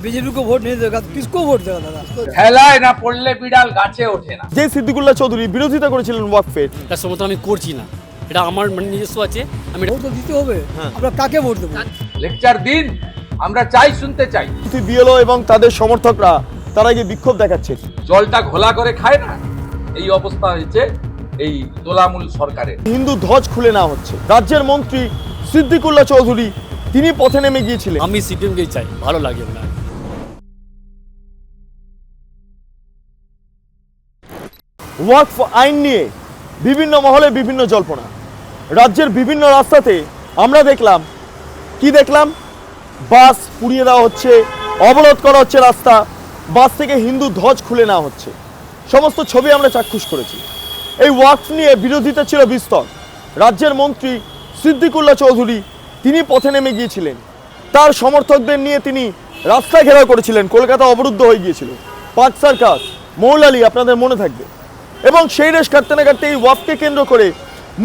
BJP को vote नहीं देगा तो किसको वोट देगा दादा খেলায় না পড়লে বিড়াল গাছে ওঠে না যে সিদ্দিকুল্লাহ চৌধুরী বিরোধিতা করেছিলেন ওয়াকফের তার সমর্থন আমি করছি না এটা আমার মানে নিজস্ব আছে আমি এটা ভোট তো দিতে হবে আমরা কাকে ভোট দেবো লেকচার দিন আমরা চাই শুনতে চাই বিএলও এবং তাদের সমর্থকরা তারা গিয়ে বিক্ষোভ দেখাচ্ছে জলটা ঘোলা করে খায় না এই অবস্থা হয়েছে এই তোলামূল সরকারের হিন্দু ধ্বজ খুলে নেওয়া হচ্ছে রাজ্যের মন্ত্রী সিদ্দিকুল্লাহ চৌধুরী তিনি পথে নেমে গিয়েছিলেন আমি সিপিএমকেই চাই ভালো লাগে না ওয়াকফ আইন নিয়ে বিভিন্ন মহলে বিভিন্ন জল্পনা। রাজ্যের বিভিন্ন রাস্তাতে আমরা দেখলাম, কি দেখলাম? বাস পুড়িয়ে দেওয়া হচ্ছে, অবরোধ করা হচ্ছে রাস্তা, বাস থেকে হিন্দু ধ্বজ খুলে নেওয়া হচ্ছে। সমস্ত ছবি আমরা চাক্ষুষ করেছি। এই ওয়াকফ নিয়ে বিরোধিতা ছিল বিস্তর। রাজ্যের মন্ত্রী সিদ্দিকুল্লা চৌধুরী, তিনি পথে নেমে গিয়েছিলেন। তার সমর্থকদের নিয়ে তিনি রাস্তা ঘেরাও করেছিলেন। কলকাতা অবরুদ্ধ হয়ে গিয়েছিল। পার্ক সার্কাস মৌলালি, আপনাদের মনে থাকবে। এবং সেই রেশ কাটতে না কাটতে এই ওয়াফকে কেন্দ্র করে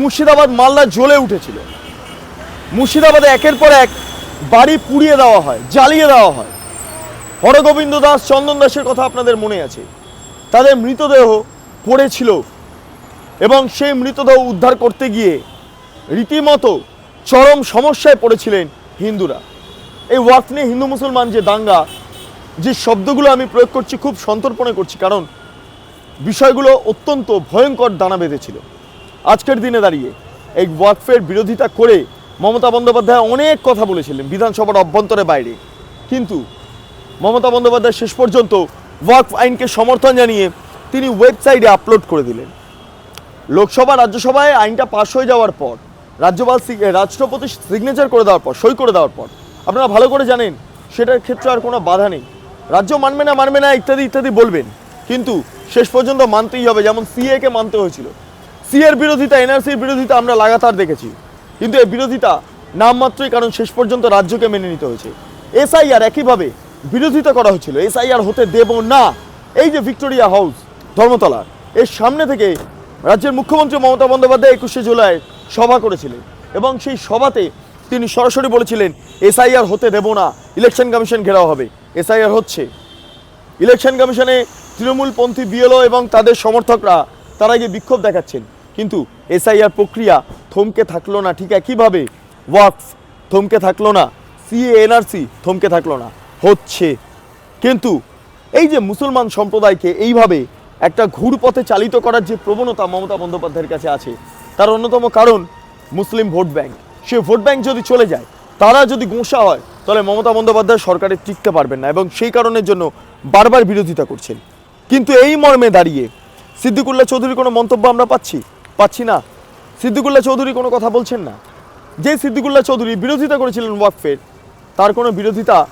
মুর্শিদাবাদ মালদা জ্বলে উঠেছিল। মুর্শিদাবাদে একের পর এক বাড়ি পুড়িয়ে দেওয়া হয়, জ্বালিয়ে দেওয়া হয়। হরগোবিন্দ দাস, চন্দন দাসের কথা আপনাদের মনে আছে। তাদের মৃতদেহ পড়েছিল এবং সেই মৃতদেহ উদ্ধার করতে গিয়ে রীতিমতো চরম সমস্যায় পড়েছিলেন হিন্দুরা। এই ওয়াকফ নিয়ে হিন্দু মুসলমান যে দাঙ্গা, যে শব্দগুলো আমি প্রয়োগ করছি, খুব সন্তর্পণে করছি। কারণ বিষয়গুলো অত্যন্ত ভয়ঙ্কর দানা বেঁধেছিল। আজকের দিনে দাঁড়িয়ে এই ওয়াকফের বিরোধিতা করে মমতা বন্দ্যোপাধ্যায় অনেক কথা বলেছিলেন বিধানসভার অভ্যন্তরে বাইরে। কিন্তু মমতা বন্দ্যোপাধ্যায় শেষ পর্যন্ত ওয়াকফ আইনকে সমর্থন জানিয়ে তিনি ওয়েবসাইটে আপলোড করে দিলেন। লোকসভা, রাজ্যসভায় আইনটা পাশ হয়ে যাওয়ার পর, রাজ্যপাল রাষ্ট্রপতি সিগনেচার করে দেওয়ার পর, সই করে দেওয়ার পর, আপনারা ভালো করে জানেন সেটার ক্ষেত্রে আর কোনো বাধা নেই। রাজ্য মানবে না মানবে না, ইত্যাদি ইত্যাদি বলবেন। কিন্তু শেষ পর্যন্ত মানতেই হবে, যেমন সিএ কে মানতে হয়েছিল। সিএর বিরোধিতা এনআরসির বিরোধিতা আমরা লাগাতার দেখেছি। কিন্তু এই বিরোধিতা নামমাত্রই কারণ শেষ পর্যন্ত রাজ্যকে মেনে নিতে হয়েছে। এসআইআর একইভাবে বিরোধিতা করা হয়েছিল। এসআইআর হতে দেব না। এই যে ভিক্টোরিয়া হাউস ধর্মতলার এর সামনে থেকে রাজ্যের মুখ্যমন্ত্রী মমতা বন্দ্যোপাধ্যায় একুশে জুলাই সভা করেছিলেন এবং সেই সভাতে তিনি সরাসরি বলেছিলেন এসআইআর হতে দেব না। ইলেকশন কমিশন ঘেরাও হবে। এসআইআর হচ্ছে। ইলেকশন কমিশনে তৃণমূলপন্থী বিএলও এবং তাদের সমর্থকরা, তারা গিয়ে বিক্ষোভ দেখাচ্ছেন। কিন্তু এসআইআর প্রক্রিয়া থমকে থাকল না, ঠিক একইভাবে ওয়াকফ থমকে থাকল না সিএ এনআরসি থমকে থাকল না, হচ্ছে। কিন্তু এই যে মুসলমান সম্প্রদায়কে এইভাবে একটা ঘুরপথে চালিত করার যে প্রবণতা মমতা বন্দ্যোপাধ্যায়ের কাছে আছে, তার অন্যতম কারণ মুসলিম ভোট ব্যাংক। সে ভোট ব্যাংক যদি চলে যায়, তারা যদি গোঁসা হয়, তাহলে মমতা বন্দ্যোপাধ্যায় সরকারে টিকতে পারবেন না এবং সেই কারণের জন্য বারবার বিরোধিতা করছেন। কিন্তু এই মর্মে দাঁড়িয়ে সিদ্দিকুল্লাহ চৌধুরীর কোনো মন্তব্য আমরা পাচ্ছি? পাচ্ছি না। সিদ্দিকুল্লাহ চৌধুরী কোনো কথা বলছেন না। যে সিদ্দিকুল্লাহ চৌধুরী বিরোধিতা করেছিলেন ওয়াকফের তার কোনো বিরোধিতা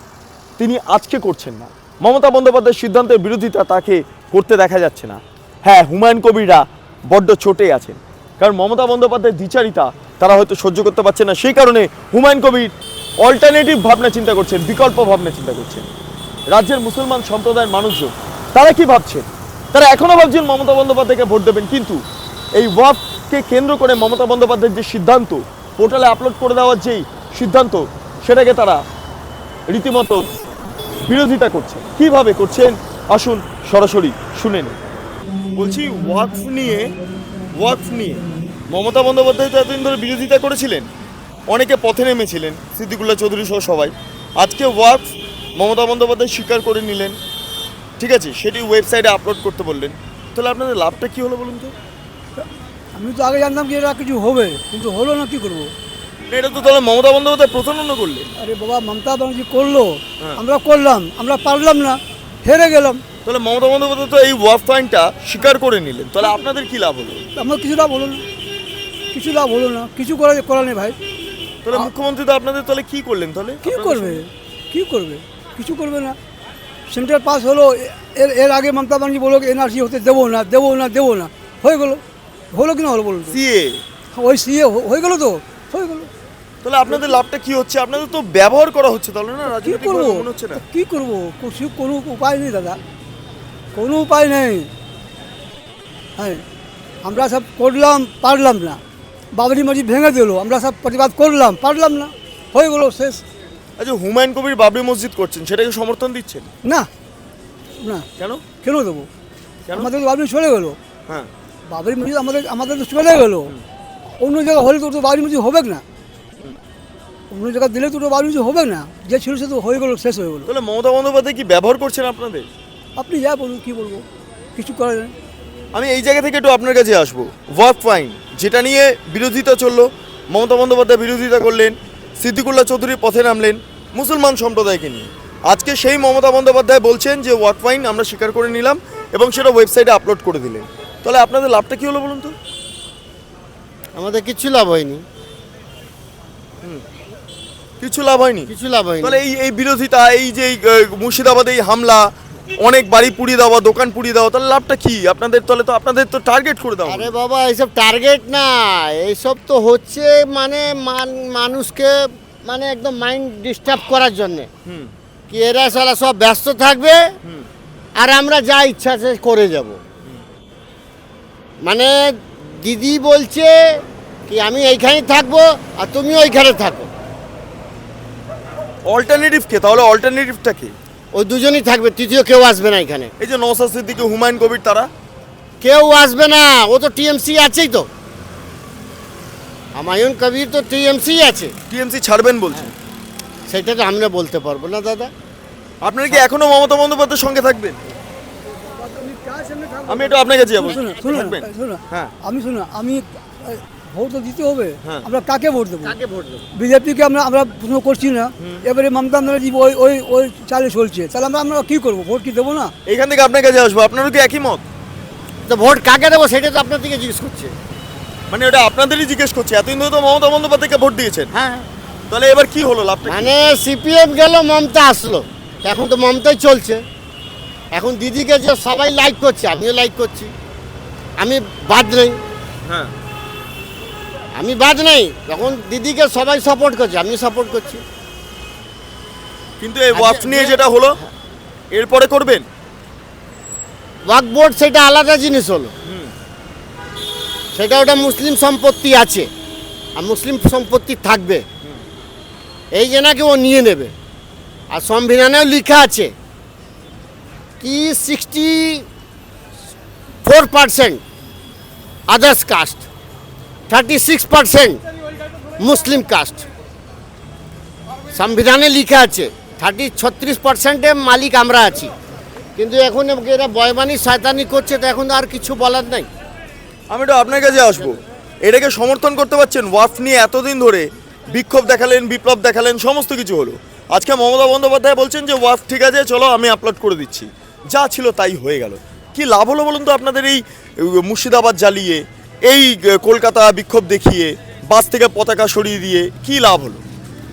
তিনি আজকে করছেন না। মমতা বন্দ্যোপাধ্যায়ের সিদ্ধান্তের বিরোধিতা তাকে করতে দেখা যাচ্ছে না। হ্যাঁ হুমায়ুন কবিররা বড্ড ছোটে আছেন। কারণ মমতা বন্দ্যোপাধ্যায়ের দ্বিচারিতা তারা হয়তো সহ্য করতে পারছে না। সেই কারণে হুমায়ুন কবির অল্টারনেটিভ ভাবনা চিন্তা করছেন, বিকল্প ভাবনা চিন্তা করছেন। রাজ্যের মুসলমান সম্প্রদায়ের মানুষজন তারা কি ভাবছেন তারা এখনও ভাবছেন মমতা বন্দ্যোপাধ্যায়কে ভোট দেবেন, কিন্তু এই ওয়াফকে কেন্দ্র করে মমতা বন্দ্যোপাধ্যায়ের যে সিদ্ধান্ত, পোর্টালে আপলোড করে দেওয়ার যেই সিদ্ধান্ত, সেটাকে তারা রীতিমতো বিরোধিতা করছে। কীভাবে করছেন? আসুন সরাসরি শুনে নিন। বলছি ওয়াকফ নিয়ে ওয়াকফ নিয়ে মমতা বন্দ্যোপাধ্যায় তো এতদিন ধরে বিরোধিতা করেছিলেন, অনেকে পথে নেমেছিলেন, সিদ্দিকুল্লাহ চৌধুরী সহ সবাই। আজকে ওয়াকফ মমতা বন্দ্যোপাধ্যায় স্বীকার করে নিলেন ঠিক আছে সেটি ওয়েবসাইটে আপলোড করতে বললেন। তাহলে আপনাদের লাভটা কি হলো বলুন তো? আমি তো আগে জানতাম কি এটা কিছু হবে কিন্তু হলো না কি করব? এটা তো তাহলে মমতা বন্দ্যোপাধ্যায় প্রচলন করলে আরে বাবা মমতা ব্যানার্জি করল। আমরা করলাম আমরা পারলাম না হেরে গেলাম। তাহলে মমতা বন্দ্যোপাধ্যায় তো এই ওয়ার্ক পয়েন্টটা স্বীকার করে নিলেন। তাহলে আপনাদের কি লাভ হলো? আমার কিছু লাভ হলো না। কিছু লাভ হলো না কিছু করা করা নেই ভাই। তাহলে মুখ্যমন্ত্রী তো আপনাদের তাহলে কি করলেন তাহলে? কি করবে? কি করবে? কিছু করবে না। সেন্টার পাস হলো এর এর আগে মমতা ব্যানার্জি বলল এনআরসি হতে দেবো না দেবো না দেবো না। হয়ে গেলো। হলো কি না হলো বলুন? সিএ? ওই সিএ হয়ে গেলো তো? হয়ে গেলো। তাহলে আপনাদের লাভটা কি হচ্ছে? আপনাদের তো ব্যবহার করা হচ্ছে তাহলে না? কি করব? মনে হচ্ছে না? কি করব? কিছু কোনো উপায় নেই দাদা। কোনো উপায় নেই। হ্যাঁ আমরা সব করলাম পারলাম না। বাবরি মসজিদ ভেঙে দিল আমরা সব প্রতিবাদ করলাম পারলাম না। হয়ে গেলো শেষ। আচ্ছা হুমায়ুন কবির বাবরি মসজিদ করছেন সেটাকে সমর্থন দিচ্ছেন? না। না। কেন? কেন দেবো? কেন? আমাদের তো বাবরি চলে গেলো। হ্যাঁ। বাবরি মসজিদ আমাদের আমাদের তো চলে গেলো। অন্য জায়গায় হলে তো তো বাবরি মসজিদ হবে না। অন্য জায়গায় দিলে তো তো বাবরি মসজিদ হবে না। যে ছিল সে তো হয়ে গেলো শেষ হয়ে গেলো। তাহলে মমতা বন্দ্যোপাধ্যায় কি ব্যবহার করছেন আপনাদের? আপনি যা বলুন কী বলব? কিছু করা যায় না। আমি এই জায়গা থেকে একটু আপনার কাছে আসব। ওয়ার্ক ফাইন যেটা নিয়ে বিরোধিতা চলল মমতা বন্দ্যোপাধ্যায় বিরোধিতা করলেন সিদ্দিকুল্লাহ চৌধুরী পথে নামলেন মুসলমান সম্প্রদায়কে নিয়ে। আজকে সেই মমতা বন্দ্যোপাধ্যায় বলছেন যে ওয়ার্ক ফাইন আমরা স্বীকার করে নিলাম এবং সেটা ওয়েবসাইটে আপলোড করে দিলেন। তাহলে আপনাদের লাভটা কী হলো বলুন তো? আমাদের কিছু লাভ হয়নি। কিছু লাভ হয়নি? কিছু লাভ হয়নি। তাহলে এই এই বিরোধিতা এই যে মুর্শিদাবাদে এই হামলা অনেক বাড়ি পুড়িয়ে দেওয়া দোকান পুড়িয়ে দেওয়া তাহলে লাভটা কি? আপনাদের তাহলে তো আপনাদের তো টার্গেট করে দেওয়া আরে বাবা এইসব টার্গেট না। এইসব তো হচ্ছে মানে মান- মানুষকে মানে একদম মাইন্ড ডিস্টার্ব করার জন্যে। কি এরা সারা সব ব্যস্ত থাকবে আর আমরা যা ইচ্ছা সে করে যাব। মানে দিদি বলছে কি আমি এইখানেই থাকব আর তুমি ওইখানে থাকো। অল্টারনেটিভ কে? তাহলে অল্টারনেটিভটা কি? ওই দুজনই থাকবে তৃতীয় কেউ আসবে না এখানে। এই যে নওসাদ সিদ্দিকী হুমায়ুন কবির তারা? কেউ আসবে না ও তো টিএমসি আছেই তো। হুমায়ুন কবির তো টিএমসি আছে। টিএমসি ছাড়বেন বলছেন? সেটা তো আমরা বলতে পারব না দাদা। আপনারা কি এখনও মমতা বন্দ্যোপাধ্যায়ের সঙ্গে থাকবেন? আমি একটু আপনার কাছে যাব শুনুন শুনুন শুনুন। হ্যাঁ। আমি শুনুন আমি ভোট তো দিতে হবে। হ্যাঁ। আমরা কাকে ভোট দেবো? কাকে ভোট দেবো? বিজেপিকে আমরা আমরা প্রশ্ন করছি না। এবারে মমতা ব্যানার্জি ওই ওই ওই চালে চলছে। তাহলে আমরা আমরা কী করব? ভোট কি দেবো না? এখান থেকে আপনার কাছে আসব। আপনারও কি একই মত? তো ভোট কাকে দেবো সেটা তো আপনার থেকে জিজ্ঞেস করছে। মানে ওটা আপনাদেরই জিজ্ঞেস করছে। এতদিন ধরে তো মমতা বন্দ্যোপাধ্যায়কে ভোট দিয়েছেন। হ্যাঁ। তাহলে এবার কি হলো? লাভটা কি? মানে সিপিএম গেল মমতা আসলো। এখন তো মমতাই চলছে। এখন দিদিকে যে সবাই লাইক করছে আমিও লাইক করছি। আমি বাদ নেই। হ্যাঁ। আমি বাদ নাই। যখন দিদিকে সবাই সাপোর্ট করছে আমি সাপোর্ট করছি। কিন্তু এই ওয়াফ নিয়ে যেটা হলো এরপরে করবেন? ওয়াক বোর্ড সেটা আলাদা জিনিস হলো। সেটা ওটা মুসলিম সম্পত্তি আছে আর মুসলিম সম্পত্তি থাকবে। এই যে নাকি ও নিয়ে নেবে। আর সংবিধানেও লেখা আছে কি sixty four percent others caste thirty six percent মুসলিম কাস্ট সংবিধানে লিখা আছে থার্টি ছত্রিশ পার্সেন্টে মালিক আমরা আছি। কিন্তু এখন এরা বয়বানি শয়তানি করছে, তো এখন আর কিছু বলার নাই। আমি একটু আপনার কাছে আসব। এটাকে সমর্থন করতে পারছেন ওয়াফ নিয়ে এতদিন ধরে বিক্ষোভ দেখালেন, বিপ্লব দেখালেন, সমস্ত কিছু হলো। আজকে মমতা বন্দ্যোপাধ্যায় বলছেন যে, ওয়াফ, ঠিক আছে, চলো আমি আপলোড করে দিচ্ছি। যা ছিল তাই হয়ে গেল। কি লাভ হলো বলুন তো আপনাদের এই মুর্শিদাবাদ জ্বালিয়ে এই কলকাতা বিক্ষোভ দেখিয়ে বাস থেকে পতাকা সরিয়ে দিয়ে কি লাভ হলো?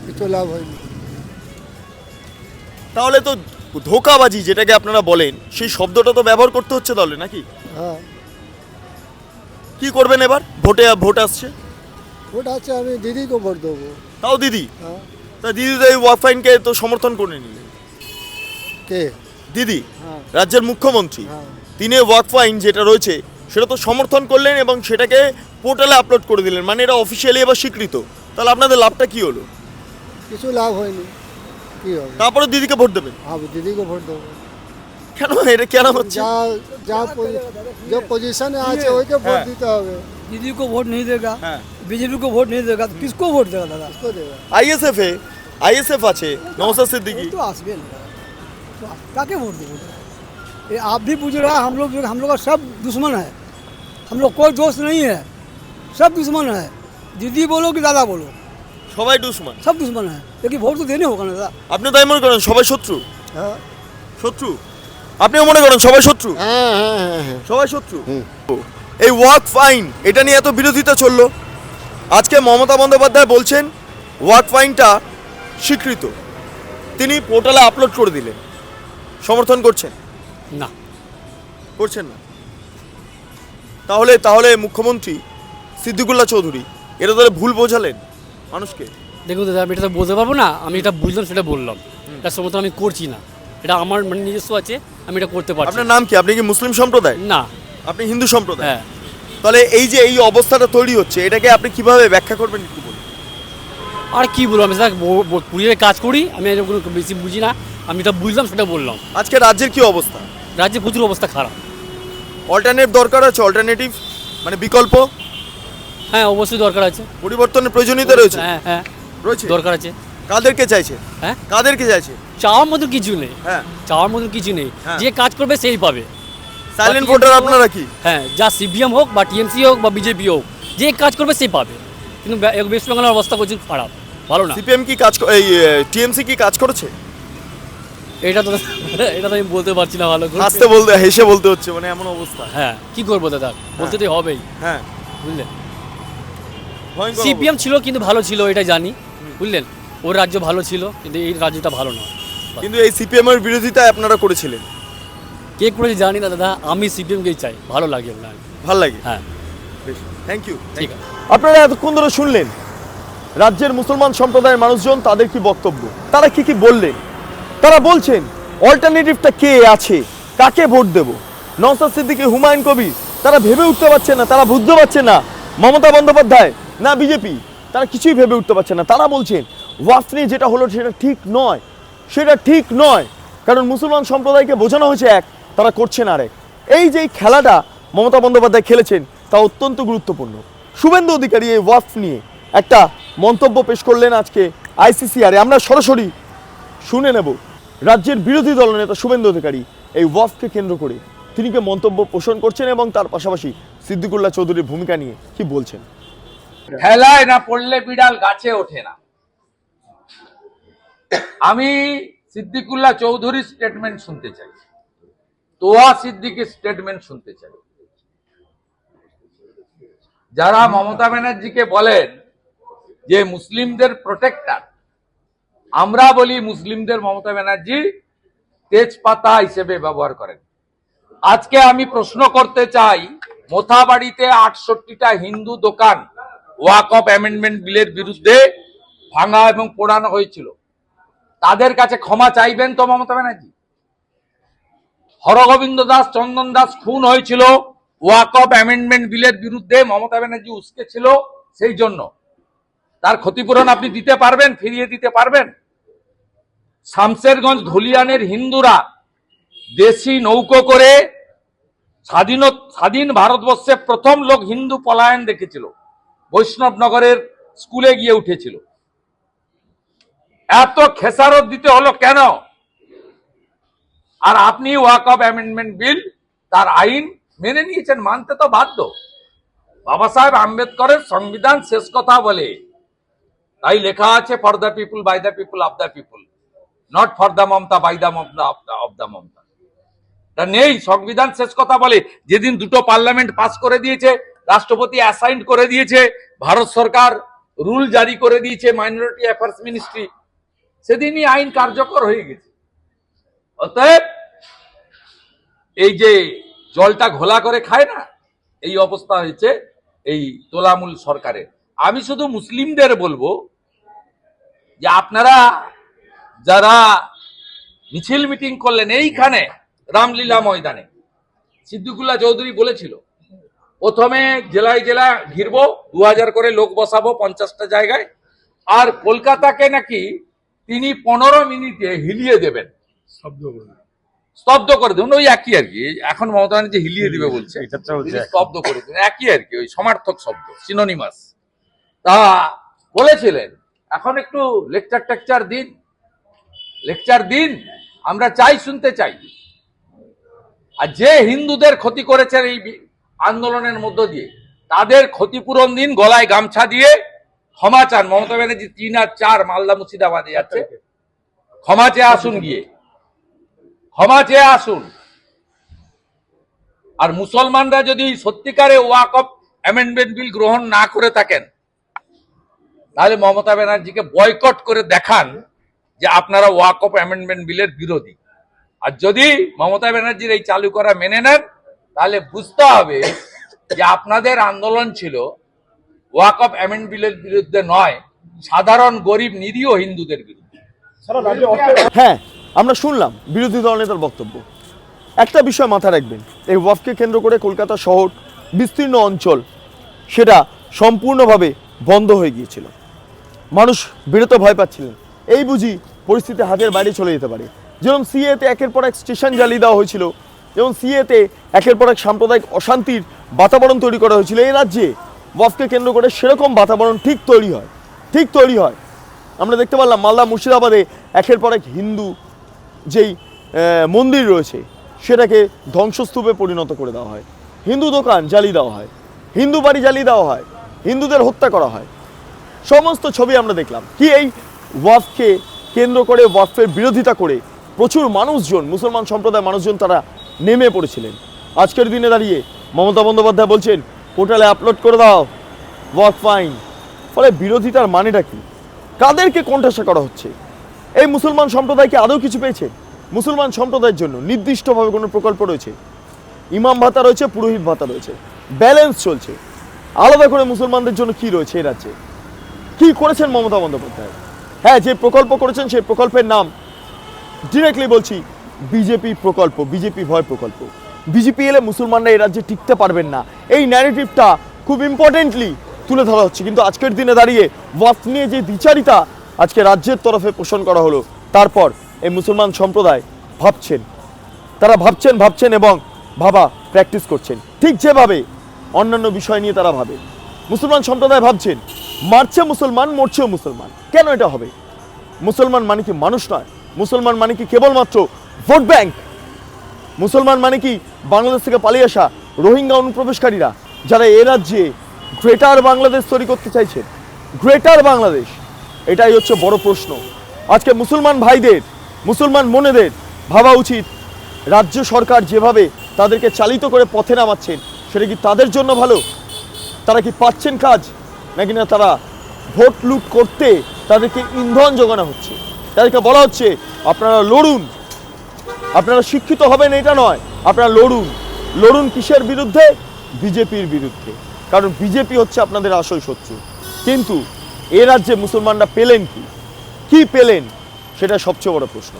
কিছু লাভ হয়নি। তাহলে তো ধোকাবাজি যেটাকে আপনারা বলেন সেই শব্দটা তো ব্যবহার করতে হচ্ছে তাহলে নাকি? হ্যাঁ। কি করবেন এবার? ভোটে ভোট আসছে? ভোট আছে আমি দিদিকে ভোট দেবো। তাও দিদি? হ্যাঁ। তা দিদি তো এই ওয়াকফাইনকে তো সমর্থন করে নিলেন। কে? দিদি? হ্যাঁ। রাজ্যের মুখ্যমন্ত্রী? হ্যাঁ। তিনি ওয়াকফাইন যেটা রয়েছে সেটা তো সমর্থন করলেন এবং সেটাকে পোর্টালে আপলোড করে দিলেন মানে এটা অফিসিয়ালি এবার স্বীকৃত তাহলে আপনাদের লাভটা কি হলো কিছু লাভ হয়নি কী হবে তারপরে দিদিকে ভোট দেবেন আমি দিদিকে ভোট দেবো কেন এটা কেন হচ্ছে যা যা जो पोजीशन है आज वही के वोट हाँ। देता होगा दीदी को वोट नहीं देगा हाँ। बीजेपी को वोट नहीं देगा तो किसको वोट देगा दादा किसको देगा আইএসএফ এ আইএসএফ আছে নওসাদ সিদ্দিকী तो आसबे नहीं तो काके वोट देगा ये आप भी पूछ रहा है हम लोग हम लोग का सब दुश्मन है हम लोग कोई दोस्त नहीं है सब दुश्मन है दीदी बोलो कि दादा बोलो সবাই দুশ্মন सब दुश्मन है लेकिन वोट तो देने होगा ना दादा আপনি তাই মনে করেন সবাই শত্রু हाँ শত্রু আপনিও মনে করেন সবাই শত্রু হ্যাঁ হ্যাঁ হ্যাঁ হ্যাঁ সবাই শত্রু হুম। এই ওয়াক ফাইন এটা নিয়ে এত বিরোধিতা চললো আজকে মমতা বন্দ্যোপাধ্যায় বলছেন ওয়াক ফাইনটা স্বীকৃত তিনি পোর্টালে আপলোড করে দিলেন সমর্থন করছেন না করছেন না তাহলে তাহলে মুখ্যমন্ত্রী সিদ্দিকুল্লাহ চৌধুরী এটা তাহলে ভুল বোঝালেন মানুষকে? দেখুন দাদা আমি এটা তো বলতে পারব না আমি এটা বুঝলাম সেটা বললাম। এটা সমর্থন আমি করছি না। এটা আমার মানে নিজস্ব আছে আমি এটা করতে পারছি আপনার নাম কি? আপনি কি মুসলিম সম্প্রদায়? না। আপনি হিন্দু সম্প্রদায়? হ্যাঁ। তাহলে এই যে এই অবস্থাটা তৈরি হচ্ছে এটাকে আপনি কীভাবে ব্যাখ্যা করবেন একটু বলুন। আর কি বলব আমি স্যার পুরীর কাজ করি আমি এরকম কোনো বেশি বুঝি না আমি এটা বুঝলাম সেটা বললাম। আজকে রাজ্যের কি অবস্থা? রাজ্যে প্রচুর অবস্থা খারাপ। অল্টারনেট দরকার আছে অল্টারনেটিভ মানে বিকল্প? হ্যাঁ অবশ্যই দরকার আছে। পরিবর্তনের প্রয়োজনীয়তা রয়েছে? হ্যাঁ হ্যাঁ রয়েছে? দরকার আছে। কাদেরকে চাইছে? হ্যাঁ? কাদেরকে চাইছে? চাওয়ার মতো কিছু নেই। হ্যাঁ। চাওয়ার মতো কিছু নেই। হ্যাঁ। যে কাজ করবে সেই পাবে। সাইলেন্ট ভোটার আপনারা কি? হ্যাঁ যা সিপিএম হোক বা টিএমসি হোক বা বিজেপি হোক যে কাজ করবে সেই পাবে। কিন্তু ওয়েস্ট বেঙ্গলের অবস্থা প্রচুর খারাপ। ভালো না। সিপিএম কি কাজ এই টিএমসি কি কাজ করেছে? এটা তো এটা তো আমি বলতে পারছি না ভালো করে। হাসতে বলতে হেসে বলতে হচ্ছে মানে এমন অবস্থা। হ্যাঁ কি করব দাদা? বলতে তো হবেই। হ্যাঁ। বুঝলেন? সিপিএম ছিল কিন্তু ভালো ছিল এটা জানি। বুঝলেন? ওর রাজ্য ভালো ছিল কিন্তু এই রাজ্যটা ভালো নয়। কিন্তু এই সিপিএম এর বিরোধিতা আপনারা করেছিলেন। কে করেছে জানি না দাদা আমি সিপিএমকেই চাই। ভালো লাগে ওনার। ভালো লাগে? হ্যাঁ। থ্যাংক ইউ ঠিক আছে। আপনারা এতক্ষণ ধরে শুনলেন রাজ্যের মুসলমান সম্প্রদায়ের মানুষজন তাদের কি বক্তব্য? তারা কি কি বললেন? তারা বলছেন অল্টারনেটিভটা কে আছে? কাকে ভোট দেব? নওসাদ সিদ্দিকী, হুমায়ুন কবির, তারা ভেবে উঠতে পারছে না, তারা বুঝতে পারছে না। মমতা বন্দ্যোপাধ্যায়, না বিজেপি, তারা কিছুই ভেবে উঠতে পারছে না। তারা বলছেন ওয়াফ নিয়ে যেটা হলো সেটা ঠিক নয়। সেটা ঠিক নয়। কারণ মুসলমান সম্প্রদায়কে বোঝানো হয়েছে এক, তারা করছেন আরেক। এই যে খেলাটা মমতা বন্দ্যোপাধ্যায় খেলেছেন, তা অত্যন্ত গুরুত্বপূর্ণ। শুভেন্দু অধিকারী এই ওয়াফ নিয়ে একটা মন্তব্য পেশ করলেন আজকে আইসিসিআরে। আমরা সরাসরি শুনে নেব। রাজ্যের বিরোধী দলনেতা শুভেন্দু অধিকারী এই ওয়াফকে কেন্দ্র করে তিনি কে মন্তব্য পোষণ করছেন এবং তার পাশাপাশি সিদ্দিকুল্লাহ চৌধুরীর ভূমিকা নিয়ে কি বলছেন? ঠেলায় না পড়লে বিড়াল গাছে ওঠে না। আমি সিদ্দিকুল্লাহ চৌধুরীর স্টেটমেন্ট শুনতে চাই। তোয়া সিদ্দিকের স্টেটমেন্ট শুনতে চাই। যারা মমতা ব্যানার্জিকে বলেন যে মুসলিমদের প্রোটেক্টর আমরা বলি মুসলিমদের মমতা ব্যানার্জি তেজপাতা হিসেবে ব্যবহার করেন। আজকে আমি প্রশ্ন করতে চাই, মোথাবাড়িতে আটষট্টিটা হিন্দু দোকান ওয়াক অফ অ্যামেন্ডমেন্ট বিলের বিরুদ্ধে ভাঙা এবং পোড়ানো হয়েছিল। তাদের কাছে ক্ষমা চাইবেন তো মমতা ব্যানার্জি? হরগোবিন্দ দাস, চন্দন দাস খুন হয়েছিল, ওয়াক অফ অ্যামেন্ডমেন্ট বিলের বিরুদ্ধে মমতা ব্যানার্জি উস্কে ছিল সেই জন্য। তার ক্ষতিপূরণ আপনি দিতে পারবেন, ফিরিয়ে দিতে পারবেন? শামসেরগঞ্জ ধুলিয়ানের হিন্দুরা দেশি নৌকো করে স্বাধীন স্বাধীন ভারতবর্ষে প্রথম লোক হিন্দু পলায়ন দেখেছিল। বৈষ্ণবনগরের স্কুলে গিয়ে উঠেছিল। এত খেসারত দিতে হলো কেন? আর আপনি ওয়াক অফ অ্যামেন্ডমেন্ট বিল, তার আইন মেনে নিয়েছেন, মানতে তো বাধ্য। বাবা সাহেব আম্বেদকরের সংবিধান শেষ কথা বলে, তাই লেখা আছে for the people by the people of the people not for the Mamata by the Mamata of the Mamata তা নেই, সংবিধান শেষ কথা বলে, যেদিন দুটো পার্লামেন্ট পাস করে দিয়েছে, রাষ্ট্রপতি অ্যাসাইন করে দিয়েছে, ভারত সরকার রুল জারি করে দিয়েছে মাইনরিটি অ্যাফেয়ার্স মিনিস্ট্রি সেদিনই আইন কার্যকর হয়ে গেছে। অতএব, এই যে জলটা ঘোলা করে খায় না, এই অবস্থা হয়েছে এই তোলামূল সরকারের। আমি শুধু মুসলিমদের বলব যে আপনারা যারা মিছিল মিটিং করলেন এইখানে রামলীলা ময়দানে। সিদ্দিকুল্লাহ চৌধুরী বলেছিল প্রথমে জেলায় জেলা ঘিরবো দু হাজার করে লোক বসাবো পঞ্চাশটা জায়গায় আর কলকাতাকে নাকি তিনি পনেরো মিনিটে হিলিয়ে দেবেন। স্তব্ধ করে দেবেন। ওই একই আর কি। এখন মমতা ব্যানার্জি হিলিয়ে দিবে বলছে। স্তব্ধ করে দেবেন একই আর কি ওই সমার্থক শব্দ সিনোনিমাস তা বলেছিলেন এখন একটু লেকচার টেকচার দিন লেকচার দিন, আমরা চাই, শুনতে চাই। আর যে হিন্দুদের ক্ষতি করেছেন এই আন্দোলনের মধ্য দিয়ে, তাদের ক্ষতিপূরণ দিন, গলায় গামছা দিয়ে ক্ষমা চান। মমতা ব্যানার্জি তিন আর চার মালদা মুর্শিদাবাদে যাচ্ছে ক্ষমা চেয়ে আসুন গিয়ে। ক্ষমা চেয়ে আসুন। আর মুসলমানরা যদি সত্যিকারে ওয়াক অফ অ্যামেন্ডমেন্ট বিল গ্রহণ না করে থাকেন, তাহলে মমতা ব্যানার্জিকে বয়কট করে দেখান। যে আপনারা ওয়াক অফ অ্যামেন্ডমেন্ট বিলের বিরোধী। আর যদি মমতা ব্যানার্জির এই চালু করা মেনে নেন, তাহলে বুঝতে হবে যে আপনাদের আন্দোলন ছিল ওয়াক অফ অ্যামেন্ড বিলের বিরুদ্ধে নয়, সাধারণ গরিব নিরীহ হিন্দুদের বিরুদ্ধে। হ্যাঁ আমরা শুনলাম বিরোধী দলনেতার বক্তব্য। একটা বিষয় মাথায় রাখবেন, এই ওয়াফকে কেন্দ্র করে কলকাতা শহর বিস্তীর্ণ অঞ্চল সেটা সম্পূর্ণভাবে বন্ধ হয়ে গিয়েছিল। মানুষ বেরোতে ভয় পাচ্ছিলেন। এই বুঝি পরিস্থিতি হাতের বাইরে চলে যেতে পারে। যেমন সিএতে একের পর এক স্টেশন জ্বালিয়ে দেওয়া হয়েছিল, যেমন সিএতে একের পর এক সাম্প্রদায়িক অশান্তির বাতাবরণ তৈরি করা হয়েছিল। এই রাজ্যে ওয়াফকে কেন্দ্র করে সেরকম বাতাবরণ ঠিক তৈরি হয়, ঠিক তৈরি হয়। আমরা দেখতে পারলাম মালদা মুর্শিদাবাদে একের পর এক হিন্দু যেই মন্দির রয়েছে, সেটাকে ধ্বংসস্তূপে পরিণত করে দেওয়া হয়। হিন্দু দোকান জ্বালিয়ে দেওয়া হয়, হিন্দু বাড়ি জ্বালিয়ে দেওয়া হয়, হিন্দুদের হত্যা করা হয়। সমস্ত ছবি আমরা দেখলাম। কি এই ওয়াফকে কেন্দ্র করে ওয়াফের বিরোধিতা করে প্রচুর মানুষজন, মুসলমান সম্প্রদায়ের মানুষজন তারা নেমে পড়েছিলেন। আজকের দিনে দাঁড়িয়ে মমতা বন্দ্যোপাধ্যায় বলছেন, পোর্টালে আপলোড করে দাও, ওয়াক ফাইন। ফলে বিরোধিতার মানেটা কি? কাদেরকে কোণঠাসা করা হচ্ছে? এই মুসলমান সম্প্রদায়কে আদৌ কিছু পেয়েছে? মুসলমান সম্প্রদায়ের জন্য নির্দিষ্টভাবে কোনো প্রকল্প রয়েছে? ইমাম ভাতা রয়েছে, পুরোহিত ভাতা রয়েছে, ব্যালেন্স চলছে। আলাদা করে মুসলমানদের জন্য কি রয়েছে এ রাজ্যে? কি করেছেন মমতা বন্দ্যোপাধ্যায়? হ্যাঁ যে প্রকল্প করেছেন সেই প্রকল্পের নাম ডিরেক্টলি বলছি বিজেপি প্রকল্প, বিজেপি ভয় প্রকল্প। বিজেপি এলে মুসলমানরা এই রাজ্যে টিকতে পারবেন না। এই ন্যারেটিভটা খুব ইম্পর্টেন্টলি তুলে ধরা হচ্ছে। কিন্তু আজকের দিনে দাঁড়িয়ে ওয়াফ নিয়ে যে বিচারিতা আজকে রাজ্যের তরফে পোষণ করা হলো, তারপর এই মুসলমান সম্প্রদায় ভাবছেন। তারা ভাবছেন ভাবছেন এবং ভাবা প্র্যাকটিস করছেন। ঠিক যেভাবে অন্যান্য বিষয় নিয়ে তারা ভাবে। মুসলমান সম্প্রদায় ভাবছেন, মারছে মুসলমান, মরছেও মুসলমান। কেন এটা হবে? মুসলমান মানে কি মানুষ নয়? মুসলমান মানে কি কেবলমাত্র ভোট ব্যাংক? মুসলমান মানে কি বাংলাদেশ থেকে পালিয়ে আসা রোহিঙ্গা অনুপ্রবেশকারীরা, যারা এ রাজ্যে গ্রেটার বাংলাদেশ তৈরি করতে চাইছেন? গ্রেটার বাংলাদেশ? এটাই হচ্ছে বড় প্রশ্ন। আজকে মুসলমান ভাইদের, মুসলমান মনেদের ভাবা উচিত, রাজ্য সরকার যেভাবে তাদেরকে চালিত করে পথে নামাচ্ছেন, সেটা কি তাদের জন্য ভালো? তারা কি পাচ্ছেন কাজ? নাকি না তারা ভোট লুট করতে তাদেরকে ইন্ধন যোগানো হচ্ছে? তাদেরকে বলা হচ্ছে, আপনারা লড়ুন। আপনারা শিক্ষিত হবেন এটা নয়, আপনারা লড়ুন। লড়ুন কিসের বিরুদ্ধে? বিজেপির বিরুদ্ধে। কারণ বিজেপি হচ্ছে আপনাদের আসল শত্রু। কিন্তু এ রাজ্যে মুসলমানরা পেলেন কি? কি পেলেন? সেটা সবচেয়ে বড় প্রশ্ন।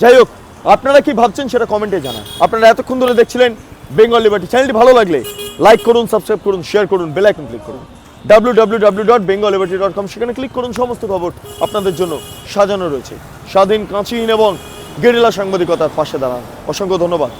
যাই হোক, আপনারা কি ভাবছেন সেটা কমেন্টে জানান। আপনারা এতক্ষণ ধরে দেখছিলেন বেঙ্গল লিবার্টি। চ্যানেলটি ভালো লাগলে লাইক করুন সাবস্ক্রাইব করুন শেয়ার করুন বেল আইকন ক্লিক করুন। W dot Bengal dot com সেখানে ক্লিক করুন, সমস্ত খবর আপনাদের জন্য সাজানো রয়েছে। স্বাধীন কাঁচিহীন এবং গেরিলা সাংবাদিকতার পাশে দাঁড়ান। অসংখ্য ধন্যবাদ।